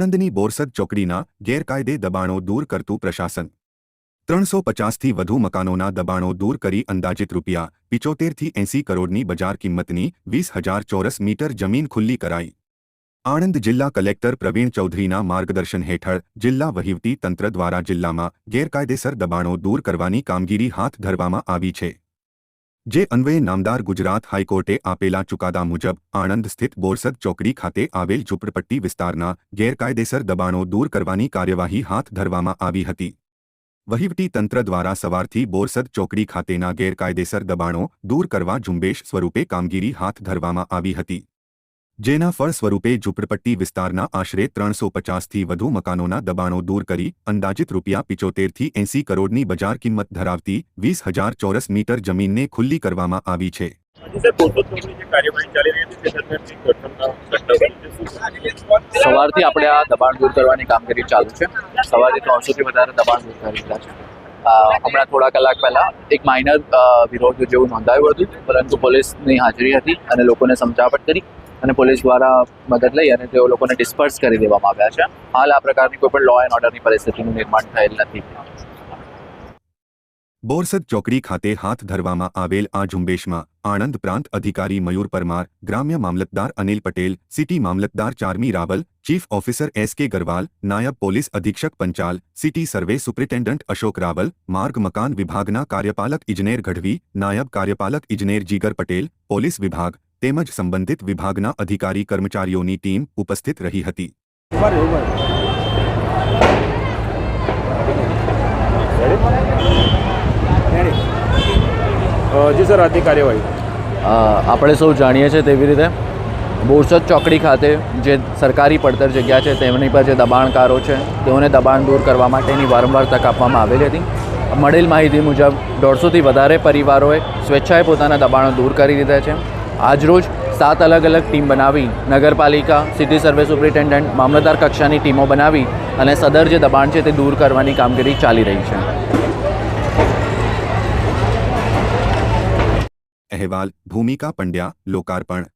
આણંદની બોરસદ ચોકડીના ગેરકાયદે દબાણો દૂર કરતું પ્રશાસન. ત્રણસો પચાસથી વધુ મકાનોના દબાણો દૂર કરી અંદાજિત રૂપિયા પિચોતેરથી એંસી કરોડની બજાર કિંમતની વીસ હજાર ચોરસ મીટર જમીન ખુલ્લી કરાઈ. આણંદ જિલ્લા કલેક્ટર પ્રવીણ ચૌધરીના માર્ગદર્શન હેઠળ જિલ્લા વહીવટી તંત્ર દ્વારા જિલ્લામાં ગેરકાયદેસર દબાણો દૂર કરવાની કામગીરી હાથ ધરવામાં આવી છે. જે અન્વયે નામદાર ગુજરાત હાઈકોર્ટે આપેલા ચુકાદા મુજબ આણંદ સ્થિત બોરસદ ચોકડી ખાતે આવેલ ઝૂંપડપટ્ટી વિસ્તારના ગેરકાયદેસર દબાણો દૂર કરવાની કાર્યવાહી હાથ ધરવામાં આવી હતી. વહીવટી તંત્ર દ્વારા સવારથી બોરસદ ચોકડી ખાતેના ગેરકાયદેસર દબાણો દૂર કરવા ઝુંબેશ સ્વરૂપે કામગીરી હાથ ધરવામાં આવી હતી. જેના ફળ સ્વરૂપે ઝૂંપડપટ્ટી વિસ્તારના આશરે ત્રણસો પચાસથી વધુ મકાનોના દબાણો દૂર કરી અંદાજિત રૂપિયા પિચોતેરથી એંસી કરોડની બજાર કિંમત ધરાવતી વીસ હજાર ચોરસ મીટર જમીનને ખુલ્લી કરવામાં આવી છે? સવારથી આપણે આ દબાણ દૂર કરવાની કામગીરી ચાલુ છે. સવારે ત્રણસોથી વધારે દબાણ દૂર કરી દીધા છે. હમણાં થોડા કલાક પહેલા એક માઇનર વિરોધ જેવું નોંધાયું હતું, પરંતુ પોલીસની હાજરી હતી અને લોકોને સમજાવટ કરી. અને પોલીસ દ્વારા મદદ લઈ અને તેઓ લોકોને ડિસ્પર્સ કરી દેવામાં આવ્યા છે. હાલ આ પ્રકારની કોઈ પણ લો એન્ડ ઓર્ડરની પરિસ્થિતિનું નિર્માણ થયેલ નથી. બોરસદ ચોકડી ખાતે હાથ ધરવામાં આવેલ આ ઝુંબેશમાં આણંદ પ્રાંત અધિકારી મયુર પરમાર, ગ્રામ્ય મામલતદાર અનિલ પટેલ, સિટી મામલતદાર Charmi Raval, chief officer S K Garwal, નાયબ પોલીસ અધિક્ષક Panchal, city survey superintendent Ashok Raval, માર્ગ મકાન વિભાગના કાર્યપાલક ઇજનેર ગઢવી, નાયબ કાર્યપાલક ઇજનેર જીગર પટેલ, પોલીસ વિભાગ તેમજ સંબંધિત વિભાગના અધિકારી કર્મચારીઓની ટીમ ઉપસ્થિત રહી હતી. જી સર આજની કાર્યવાહી. આપણે સૌ જાણીએ છીએ તેવી રીતે બોરસદ ચોકડી ખાતે જે સરકારી પડતર જગ્યા છે તેમની પર જે દબાણકારો છે તેઓને દબાણ દૂર કરવા માટેની વારંવાર તક આપવામાં આવેલી હતી. મળેલ માહિતી મુજબ દોઢસોથી વધારે પરિવારોએ સ્વેચ્છાએ પોતાના દબાણો દૂર કરી દીધા છે. આજરોજ સાત અલગ અલગ ટીમ બનાવી, નગરપાલિકા, સિટી સર્વે સુપ્રિન્ટેન્ડન્ટ, મામલતદાર કક્ષાની ટીમો બનાવી અને સદર જે દબાણ છે તે દૂર કરવાની કામગીરી ચાલી રહી છે. અહેવાલ, ભૂમિકા પંડ્યા, લોકાર્પણ.